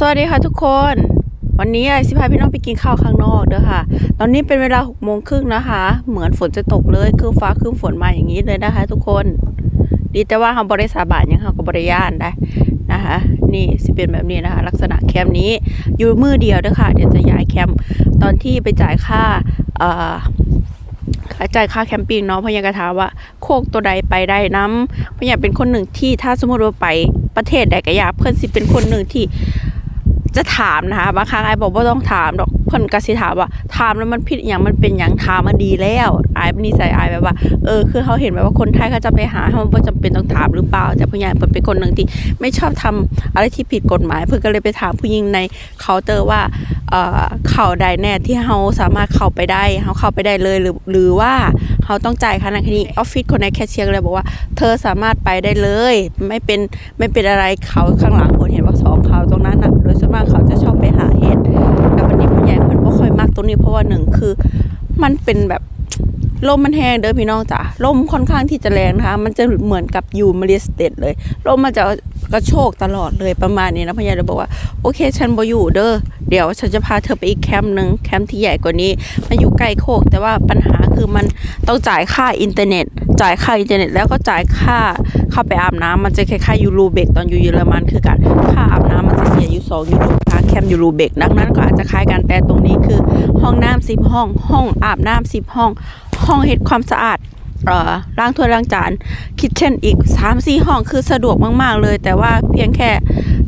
สวัสดีค่ะทุกคน วันนี้ไอซิพาพี่น้องไปกินข้าวข้างนอกเด้อค่ะ ตอนนี้เป็นเวลาหกโมงครึ่งนะคะ เหมือนฝนจะตกเลยคือฟ้าครึ้มฝนมาอย่างนี้เลยนะคะ ทุกคน ดีแต่ว่าเราบริสาบานยังเราก็บริยานได้นะคะ นี่สิเป็นแบบนี้นะคะ ลักษณะแคมป์นี้อยู่มือเดียวเด้อค่ะ เดี๋ยวจะย้ายแคมป์ตอนที่ไปจ่ายค่าเอ่อจ่ายค่าแคมปิ้งเนาะพราะยังกระถามว่าโคกตัวใดไปได้น้ำพราะยากเป็นคนหนึ่งที่ถ้าสมมติว่าไปประเทศใดก็อยากเพื่อนสิเป็นคนหนึ่งที่ จะถามนะคะบางครั้งไอ้บอกว่าต้องถามดอกเพิ่นก็สิถามว่าถามแล้วมันผิดอย่างมันเป็นอย่างถามมาดีแล้วไอ้นิสัยไอ้แบบว่าเออคือเขาเห็นแบบว่าคนไทยเขาจะไปหาเขาบ่จำเป็นต้องถามหรือเปล่า แต่ผู้ใหญ่เพิ่นเป็นคนหนึ่งที่ไม่ชอบทำอะไรที่ผิดกฎหมาย เพิ่นก็เลยไปถามผู้หญิงในเคาน์เตอร์ว่าเอ่อเข้าได้แน่ที่เขาสามารถเข้าไปได้เขาเข้าไปได้เลยหรือหรือว่าเขาต้องจ่ายค่านั้นค่านี้ออฟฟิศคนในแคชเชียร์เลยบอกว่า เธอสามารถไปได้เลย ไม่เป็นไม่เป็นอะไรเขาข้างหลังคนเห็นว่าสองเขา ตรงนี้เพราะว่าหนึ่งคือมันเป็นแบบลมมันแห้งเด้อพี่น้องจ้ะลมค่อนข้างที่จะแรงนะคะ มันจะเหมือนกับอยู่มาเลสเตดเลยลมมันจะ กระโชกตลอดเลยประมาณนี้นะพี่ใหญ่เลยบอกว่าโอเค ฉันบ่อยู่เด้อเดี๋ยวฉันจะพาเธอไปอีกแคมป์หนึ่งแคมป์ที่ใหญ่กว่านี้มันอยู่ใกล้โคก แต่ว่าปัญหาคือมันต้องจ่ายค่าอินเทอร์เน็ต จ่ายค่าอินเทอร์เน็ตแล้วก็จ่ายค่าเข้าไปอาบน้ำมันจะคล้ายๆยูโรเบกตอนอยู่เยอรมันคือกันค่าอาบน้ำมันจะเสียอยู่สองยูโรค่าแคมป์ยูโรเบกดังนั้นก็อาจจะคล้ายกันแต่ตรงนี้คือ ห้องน้ำสิบห้อง ห้องอาบน้ำสิบห้อง ห้องเฮ็ดความสะอาด ล้างถ้วยล้างจานคิทเช่นอีก3ามสี่ห้องคือสะดวกมาก ๆ เลย แต่ว่าเพียงแค่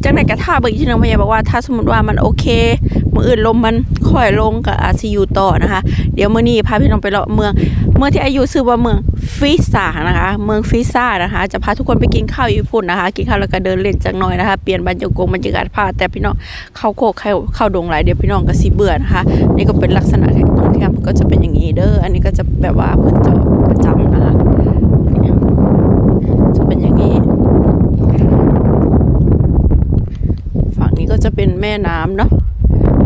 จังไหนกระท่าเบิกอีกทีหนึงพยาบอกว่าถ้าสมมติว่ามันโอเคมืออื่นลมมันค่อยลงกับอาซียูต่อนะคะ เดี๋ยวเมื้อนี้พาพี่น้องไปเลาะเมือง เมืองที่อายุชื่อว่าเมืองฟิซ่านะคะ เมืองฟิซ่านะคะ จะพาทุกคนไปกินข้าวญี่ปุ่นนะคะ กินข้าวแล้วก็เดินเล่นจังหน่อยนะคะ เปลี่ยนบรรยากาศบรรยากาศพาแต่พี่น้องเข้าโคกเข้าเข้าดงหลายเดี๋ยวพี่น้องก็สิเบื่อนะคะ นี่ก็เป็นลักษณะแห่งตรงแคมก็จะเป็นอย่างนี้เด้อ อันนี้ก็จะแบบว่าพิ่นจอดประจำนะคะ จะเป็นอย่างนี้ ฝั่งนี้ก็จะเป็น แม่น้ำเนาะ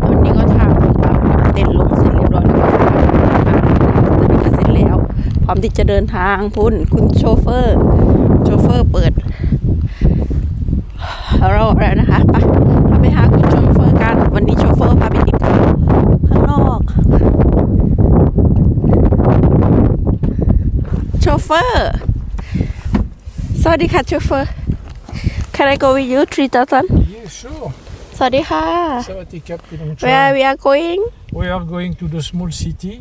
ตอนนี้ก็ทางมาเต้นลงเสร็จเรียบร้อยแล้วก็ตอนนี้ก็เสร็จแล้วพร้อมที่จะเดินทางพุ่นคุณโชเฟอร์ โชเฟอร์เปิด เราแล้วนะคะไปเราไปหาคุณโชเฟอร์กันวันนี้โชเฟอร์พาไปกินข้าวข้างนอก โชเฟอร์ สวัสดีค่ะโชเฟอร์ Can I go with you 3000 Yeah, sure. สวัสดีค่ะ Savati Cap Pinonchon. Where we are going We are going to the small city.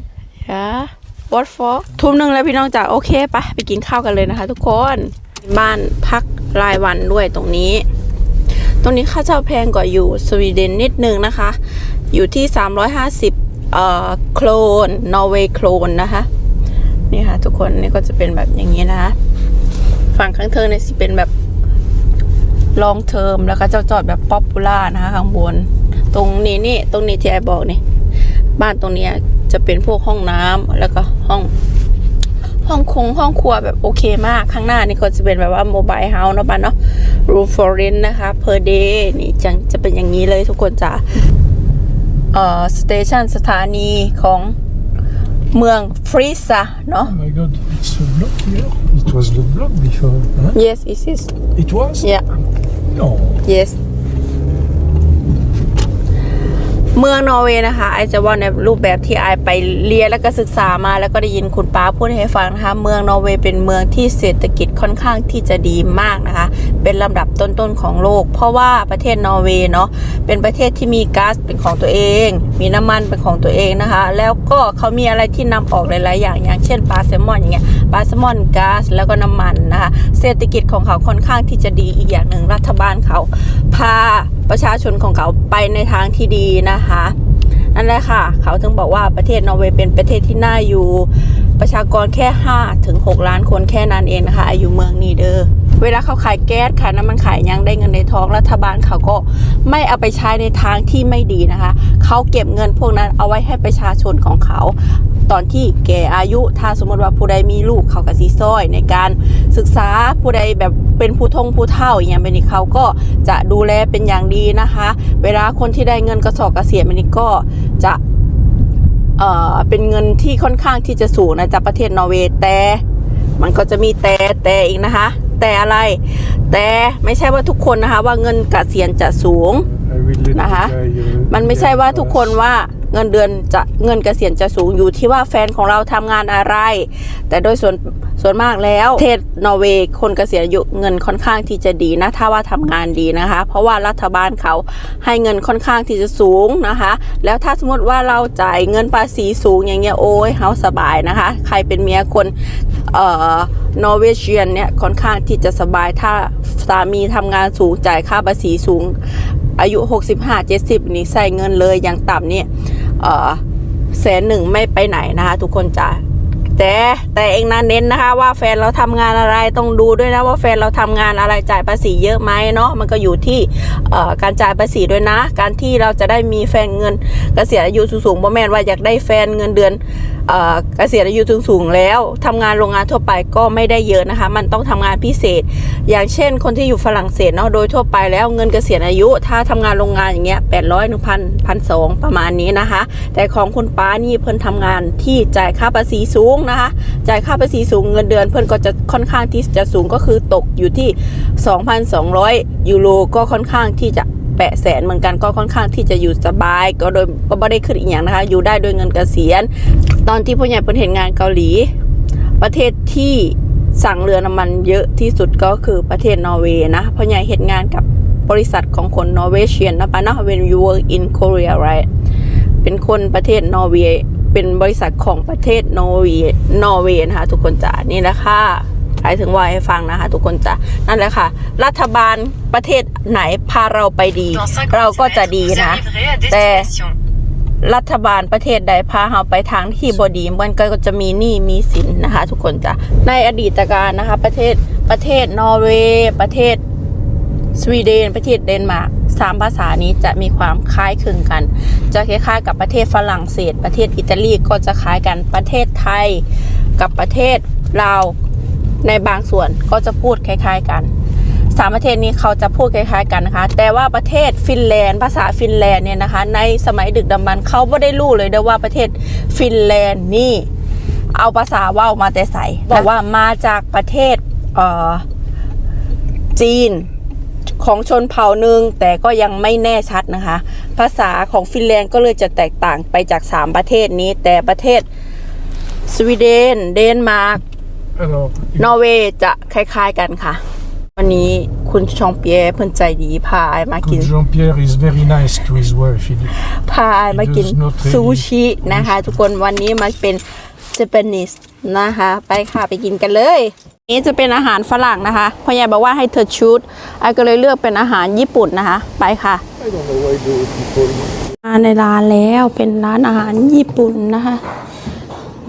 yeah what for ทุ่มหนึ่งแล้วพี่น้องจ๋าโอเคปะไปกินข้าวกันเลยนะคะ ทุกคนบ้านพักรายวันด้วยตรงนี้ ตรงนี้ค่าเช่าแพงกว่าอยู่สวีเดนนิดนึงนะคะ อยู่ที่ 350เอ่อโคลนนอร์เวย์โคลนนะคะนี่ค่ะทุกคนนี่ก็จะเป็นแบบอย่างนี้นะคะ ฝั่งข้างเทิงเนี่ยสิเป็นแบบ ลองเทอมแล้วก็จะจอดแบบป๊อปปูล่านะคะข้างบน ตรงนี้นี่ตรงนี้ที่ไอบอกนี่ บ้านตรงเนี้ยจะเป็นพวกห้องน้ำแล้วก็ห้อง ห้องคงห้องครัวแบบโอเคมากข้างหน้านี่ก็จะเป็นแบบว่าโมบายเฮาส์เนาะบ้านเนาะ room for rent นะคะ per day นี่จังจะเป็นอย่างนี้เลยทุกคนจ้ะเอ่อสเตชันสถานีของเมืองฟริซาเนาะ Oh my god, it's a block here. It was the block before. Huh? yes it is It was? yeah No. yes เมืองนอร์เวย์นะคะไอจะว่าในรูปแบบที่ไอไปเรียนแล้วก็ศึกษามา แล้วก็ได้ยินคุณป้าพูดให้ฟังนะคะ เมืองนอร์เวย์เป็นเมืองที่เศรษฐกิจค่อนข้างที่จะดีมากนะคะ เป็นลำดับต้นๆของโลก เพราะว่าประเทศนอร์เวย์เนาะเป็นประเทศที่มีก๊าซเป็นของตัวเอง มีน้ำมันเป็นของตัวเองนะคะ แล้วก็เขามีอะไรที่นำออกหลายๆอย่างอย่างเช่นปลาแซลมอนอย่างเงี้ยปลาแซลมอนก๊าซแล้วก็น้ำมันนะคะเศรษฐกิจของเขาค่อนข้างที่จะดีอีกอย่างหนึ่งรัฐบาลเขา พาประชาชนของเขาไปในทางที่ดีนะคะนั่นแหละค่ะ เขาถึงบอกว่าประเทศนอร์เวย์เป็นประเทศที่น่าอยู่ ประชากรแค่5ถึง6ล้านคนแค่นั้นเองนะคะอายุเมืองนี้เด้อเวลาเขาขายแก๊สขายน้ำมันขายยังได้เงินในท้องรัฐบาลเขาก็ไม่เอาไปใช้ในทางที่ไม่ดีนะคะ เขาเก็บเงินพวกนั้นเอาไว้ให้ประชาชนของเขา ตอนที่แก่อายุ ถ้าสมมติว่าผู้ใดมีลูกเขาก็สีซ้อยในการศึกษาผู้ใดแบบเป็นผู้ทงผู้เฒ่าอย่างเงี้ยเป็นนี่เขาก็จะดูแลเป็นอย่างดีนะคะ เวลาคนที่ได้เงินกระสอบเกษียณเป็นนี่ก็จะเอ่อเป็นเงินที่ค่อนข้างที่จะสูงนะจากประเทศนอร์เวย์แต่มันก็จะมีแต่แต่อีกนะคะ แต่อะไร แต่ไม่ใช่ว่าทุกคนนะคะ ว่าเงินเกษียณจะสูง I will let นะคะ the guy, uh, มันไม่ใช่ว่าทุกคนว่า เงินเดือนจะเงินเกษียณจะสูงอยู่ที่ว่าแฟนของเราทำงานอะไร แต่โดยส่วนส่วนมากแล้วเทศนอร์เวย์คนเกษียณอายุเงินค่อนข้างที่จะดีนะ ถ้าว่าทำงานดีนะคะ เพราะว่ารัฐบาลเขาให้เงินค่อนข้างที่จะสูงนะคะ แล้วถ้าสมมติว่าเราจ่ายเงินภาษีสูงอย่างเงี้ยโอ้ยเฮาสบายนะคะ ใครเป็นเมียคนเอ่อนอร์เวเชียนเนี่ยค่อนข้างที่จะสบายถ้าสามีทำงานสูงจ่ายค่าภาษีสูง อายุ 65 70 นี่ใส่เงินเลยอย่างต่ำเนี่ย แสนหนึ่งไม่ไปไหนนะคะ ทุกคนจ้ะ แต่แต่เองนะเน้นนะคะ ว่าแฟนเราทำงานอะไรต้องดูด้วยนะว่าแฟนเราทำงานอะไรจ่ายภาษีเยอะไหมเนาะมันก็อยู่ที่การจ่ายภาษีด้วยนะ การที่เราจะได้มีแฟนเงินเกษียณอายุสูงๆบ่แม่นว่าอยากได้แฟนเงินเดือนเอ่อเกษียณอายุสูงๆแล้วทำงานโรงงานทั่วไปก็ไม่ได้เยอะนะคะ มันต้องทำงานพิเศษ อย่างเช่น คนที่อยู่ฝรั่งเศสเนาะโดยทั่วไปแล้วเงินเกษียณอายุ ถ้าทำงานโรงงานอย่างเงี้ยแปดร้อยหนึ่งพันพันสองประมาณนี้นะคะ แต่ของคุณป้านี่เพิ่นทำงานที่จ่ายค่าภาษีสูงนะคะ จ่ายค่าภาษีสูงเงินเดือนเพิ่อนก็จะค่อนข้างที่จะสูงก็คือตกอยู่ที่ 2,200 ยูโรก็ค่อนข้างที่จะแปะแสนเหมือนกันก็ค่อนข้างที่จะอยู่สบาย ก็โดยก็ไม่ได้ขึ้นอีกอย่างนะคะ อยู่ได้โดยเงินเกษียณ ตอนที่ผู้ใหญ่เพิ่นเห็นงานเกาหลี ประเทศที่สั่งเรือน้ำมันเยอะที่สุดก็คือประเทศนอร์เวย์นะพราะใหญ่เห็นงานกับบริษัทของคนนอร์เวเชียนนะปะนาะ when you work in Korea right เป็นคนประเทศนอร์เวย์ เป็นบริษัทของประเทศนอร์เวย์นอร์เวย์นะคะทุกคนจ๋านี่แหละค่ะหมายถึงว่าให้ฟังนะคะทุกคนจ๋านั่นแหละค่ะ รัฐบาลประเทศไหนพาเราไปดี เราก็จะดีนะ แต่รัฐบาลประเทศใดพาเราไปทางที่บดีมันก็จะมีหนี้มีสินนะคะ ทุกคนจ้ะในอดีตการนะคะ ประเทศประเทศนอร์เวย์ประเทศสวีเดนประเทศเดนมาร์ก สามภาษานี้จะมีความคล้ายคลึงกัน จะคล้ายๆ กับประเทศฝรั่งเศส ประเทศอิตาลีก็จะคล้ายกันประเทศไทย กับประเทศลาวในบางส่วนก็จะพูดคล้าย ๆ กันสามประเทศนี้เขาจะพูดคล้ายๆกันนะคะ แต่ว่าประเทศฟินแลนด์ ภาษาฟินแลนด์เนี่ยนะคะ ในสมัยดึกดำบรรพ์เขาไม่ได้รู้เลยด้อว่าประเทศฟินแลนด์นี่เอาภาษาว่าวมาแต่ใส่บอกว่ามาจากประเทศจีน ของชนเผ่าหนึ่งแต่ก็ยังไม่แน่ชัดนะคะ ภาษาของฟินแลนด์ก็เลยจะแตกต่างไปจาก 3 ประเทศนี้ แต่ประเทศสวีเดน เดนมาร์ก Alors, นอร์เวย์จะคล้ายๆกันค่ะ วันนี้คุณชองเปียร์เพิ่นใจดีพาไอายมากิน good Jean-Pierre is very nice to his wife. He, พาไอายมากิน It does not really- ซูชินะคะ ทุกคนวันนี้มาเป็นเจแปนิสนะคะ ไปค่ะไปกินกันเลย นี้จะเป็นอาหารฝรั่งนะคะพ่อใหญ่บอกว่าให้เธอชูดไอายก็เลยเลือกเป็นอาหารญี่ปุ่นนะคะ ไปค่ะ I don't know why the people มาในร้านแล้วเป็นร้านอาหารญี่ปุ่นนะคะ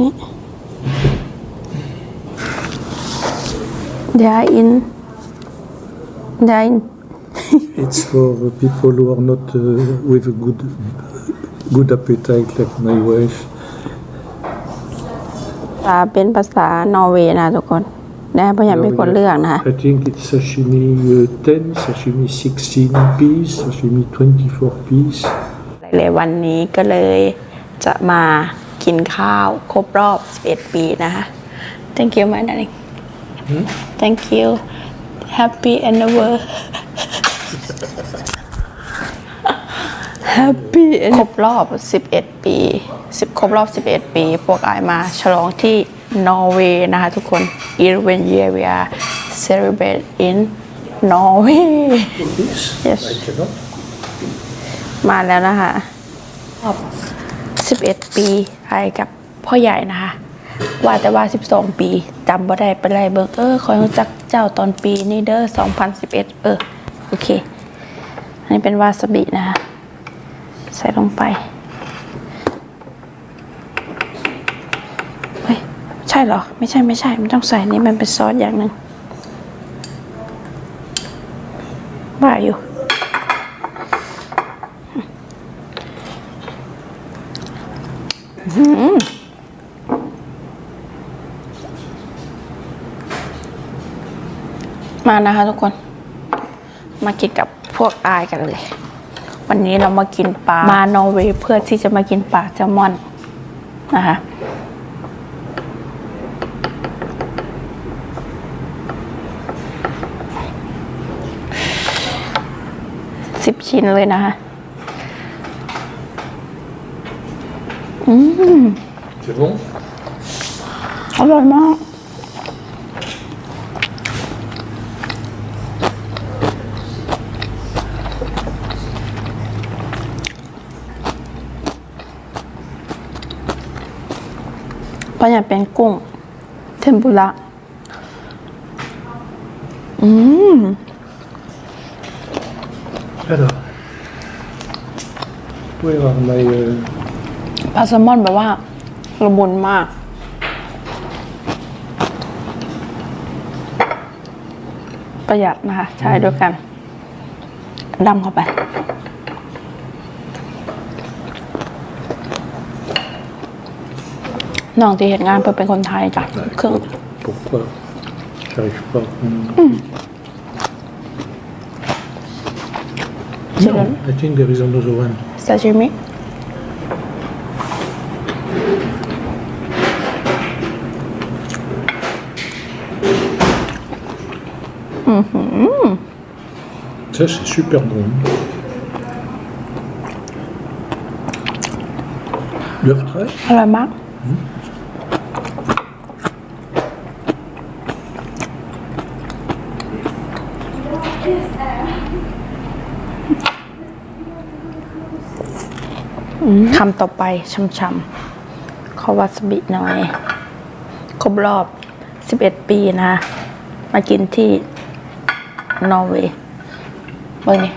นี่ They are in They are in It's for people who are not uh, with a good good appetite like my wife. ภาษาเป็นภาษานอร์เวย์นะทุกคน นะพ่อใหญ่เป็นคนเลือกนะคะ I think it's sashimi uh, 10, sashimi 16 piece, sashimi 24 piece. เลยวันนี้ก็เลยจะมากินข้าวครบรอบ 11 ปีนะคะ Thank you my darling Thank you Happy anniversary Happy ครบรอบ 11 ปี10ครบรอบ 11 ปี พวกอายมาฉลองที่ นอร์เวย์นะคะทุกคน 11 year we are celebrate in Norway This? Yes. I cannot. มาแล้วนะคะรอบ11 ปีไอกับพ่อใหญ่นะคะ ว่าแต่ว่า 12 ปีจำบ่ได้ไปไรเบิงเออคอยรู้จักเจ้าตอนปีนี้เด้อ2011 เออ โอเค อันนี้เป็นวาซาบินะคะ ใส่ลงไป เฮ้ย ใช่เหรอ ไม่ใช่ไม่ใช่ มันต้องใส่นี่มันเป็นซอสอย่างหนึ่งบ้าอยู่ มานะคะทุกคน มากินกับพวกอายกันเลย วันนี้เรามากินปลา มานอร์เวย์เพื่อที่จะมากินปลาแซลมอนนะคะ สิบชิ้นเลยนะคะ อืม C'est bon อร่อยมาก เพราะอย่างเป็นกุ้ง เทมปุระ vous pouvez voir my, euh, ปลาแซลมอนแบบว่าละมุนมาก ประหยัดนะคะ ใช้ด้วยกันดำเข้าไป น้องที่เห็นงานเพื่อเป็นคนไทยจ้ะเครื่อง pourquoi J'arrive pas. Hmm. C'est No, I think there is another one. ซาชิมิ Ça, c'est super bon. L'œuf frais อร่อย คำต่อไปช่ำๆขอวาซาบิหน่อย ครบรอบ 11 ปีนะ มากินที่นอร์เวย์เบอร์นี่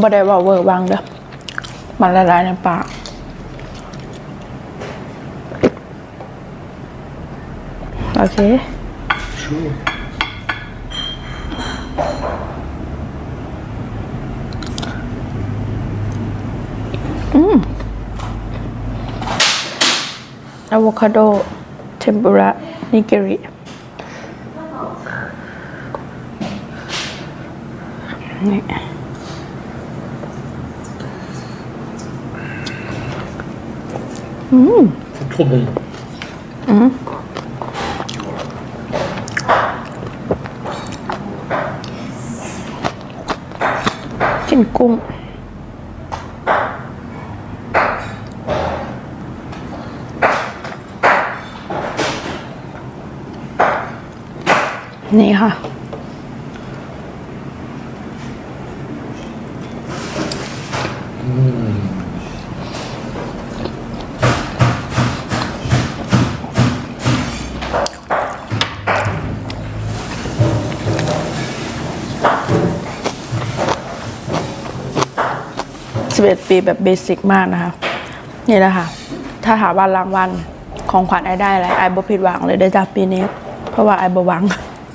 บ่ได้ว่าเวอร์วังเด้อมันละลายในปาก โอเค chaud. อะโวคาโดเทมปุระ นิุ้ง นี่ค่ะ 11 ปีแบบเบสิกมากนะคะ นี่แหละค่ะ ถ้าหาวันรางวัลของขวัญไอได้อะไรไอบ่ผิดหวังเลยได้จากปีนี้ เพราะว่าไอบ่หวัง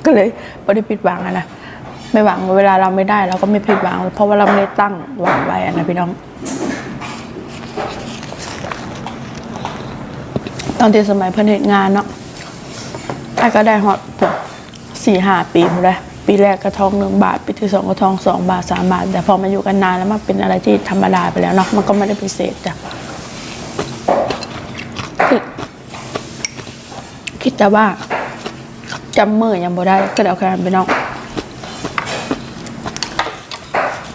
ก็เลยบ่ได้ผิดหวังอะนะไม่หวังเวลาเราไม่ได้เราก็ไม่ผิดหวัง เพราะว่าเราไม่ได้ตั้งหวังไว้อะนะพี่น้องตอนที่สมัยเพิ่นเหตุงานเนาะไอก็ได้ฮอตสี่ห้าปีหมดเลย ปีแรกก็ทองหนึ่งบาท ปีที่สองก็ทองสองบาทสามบาท แต่พอมาอยู่กันนานแล้วมันเป็นอะไรที่ธรรมดาไปแล้วเนาะมันก็ไม่ได้พิเศษจ้ะคิดแต่ว่าจำมือยังบ่ได้ก็เดี๋ยวแค่นั้นไปน้อง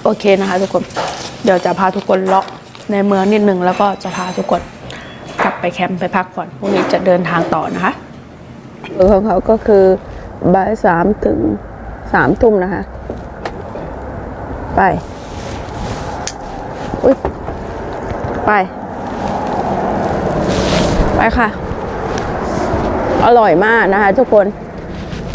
โอเคนะคะทุกคน เดี๋ยวจะพาทุกคนเลาะในเมืองนิดนึงแล้วก็จะพาทุกคนกลับไปแคมป์ไปพักผ่อนพรุ่งนี้จะเดินทางต่อนะคะของเขาก็คือบ่ายสามถึง สามทุ่มนะคะ ไป อุ้ย ไป ไปค่ะ อร่อยมากนะคะ ทุกคน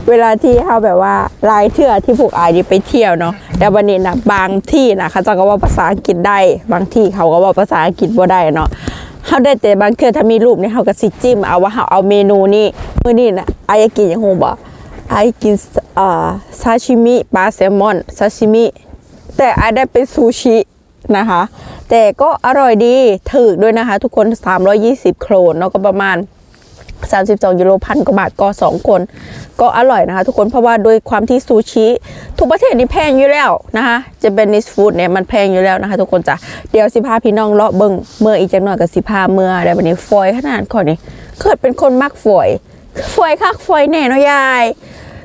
เวลาที่เขาแบบว่าลายเทื่อที่พวกอายนี่ไปเที่ยวเนาะ แต่วันนี้นะบางที่นะเขาจะก็ว่าภาษาอังกฤษได้ บางที่เขาก็ว่าภาษาอังกฤษบ่ได้เนาะเขาได้แต่บางเทื่อถ้ามีรูปนี่เขาก็สิจิ้ม เอาว่าเขาเอาเมนูนี้มื้อนี้นะอายกินย่างฮู้บ่อา ยกินซาชิมิปลาแซลมอนซาชิมิแต่อาได้เป็นซูชินะคะ แต่ก็อร่อยดีถูกด้วยนะคะ ทุกคน 320 โครนเนาะก็ประมาณ 32 ยูโรพันกว่าบาทก็ 2 คน ก็อร่อยนะคะ ทุกคนเพราะว่าโดยความที่ซูชิ ทุกประเทศนี่แพงอยู่แล้วนะคะจะเป็นนิสฟูดเนี่ยมันแพงอยู่แล้วนะคะ ทุกคนจ้ะเดี๋ยวสิพาพี่น้องเลาะเบิงเมื่ออีกจังหน่อยกับสิพาเมื่อเดี๋ยววันนี้ฟอยขนาดก่อนนี่เกิดเป็นคนมักฝอยฝอยคักฝอยแน่เนาะยาย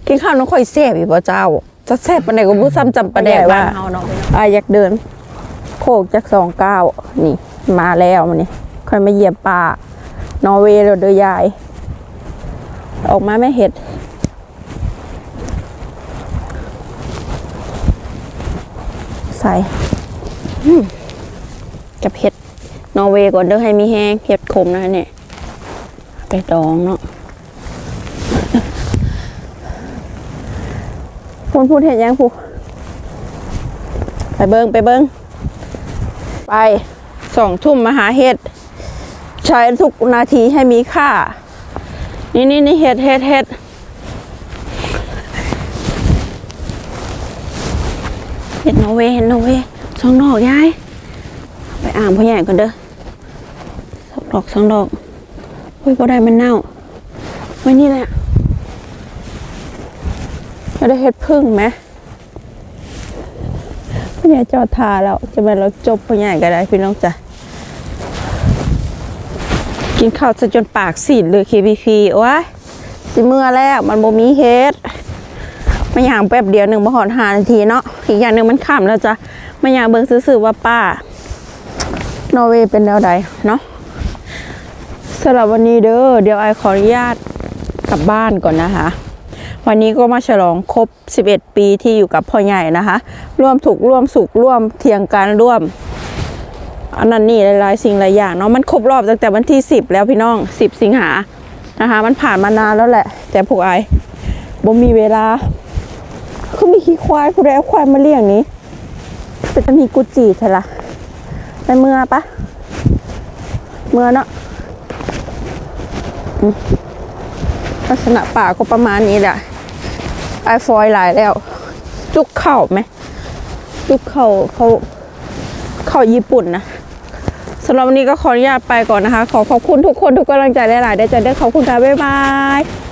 กินข้าวน้องค่อยแซ่บอีกบ่เจ้า จะแซ่บปานใดก็บ่ซ้ำจำปาแดกว่าอายอยากเดิน โคกจากสองเก้านี่ มาแล้วมันนี่ค่อยมาเหยียบป่านอร์เวย์แล้วเด้อยาย ออกมาไม่เห็ด ใส่อืมกับเห็ดนอร์เวย์ก่อนเด้อให้มีแห้งเห็ดขมนะเนี่ยไปดองเนาะ พูดพูดเห็ดยังพูไปเบิงไปเบิงไปสองทุ่มมาหาเห็ด ใช้ทุกนาทีให้มีค่า นี่นี่นี่เห็ดเห็ดเห็ดเห็ดนอเวเห็ดนอเวสองดอกยายไปอ่างพ่อใหญ่ก่อนเด้อสองดอกสองดอกเฮ้ยก็ได้มันเน่าไว้นี่แหละ จะได้เห็ดพึ่งไหมพ่อใหญ่จอดทาแล้วจะไปเราจบพ่อใหญ่ก็ได้พี่น้องจ้ะกินข้าวซะจนปากสีดเลย KPP โอ้ยสิเมื่อแล้วมันบ่มีเฮ็ดมาอย่างแป๊บเดียวหนึ่งมาหอนหานาทีเนาะอีกอย่างหนึ่งมันขำแล้วจ้ะมาอย่างเบิ่งซื่อๆว่าป้านอร์เวย์เป็นแนวใดเนาะสำหรับวันนี้เด้อเดี๋ยวไอขออนุญาตกลับบ้านก่อนนะคะ วันนี้ก็มาฉลองครบ 11 ปีที่อยู่กับพ่อใหญ่นะคะ ร่วมถูกร่วมสุขร่วมเทียงกันร่วม อันนั้นนี่หลายๆสิ่งหลายอย่างเนาะมันครบรอบตั้งแต่วันที่ 10 แล้วพี่น้อง 10 สิงหานะคะ มันผ่านมานานแล้วแหละ แต่พวกไอ้บ่มีเวลาคือมีขี้ควายผู้ใดเอาควายมาเลี้ยงนี้เป็นตะมีกุจีเถอะละไปเมื่อปะเมื่อเนาะลักษณะป่าก็ประมาณนี้แหละ ไอฟอยหลายแล้ว จุกเข่าไหม จุกเข่าเขาเข่าญี่ปุ่นนะสำหรับวันนี้ก็ขออนุญาตไปก่อนนะคะ ขอขอบคุณทุกคนทุกกำลังใจหลายๆได้จะได้ขอบคุณค่ะ บ๊ายบาย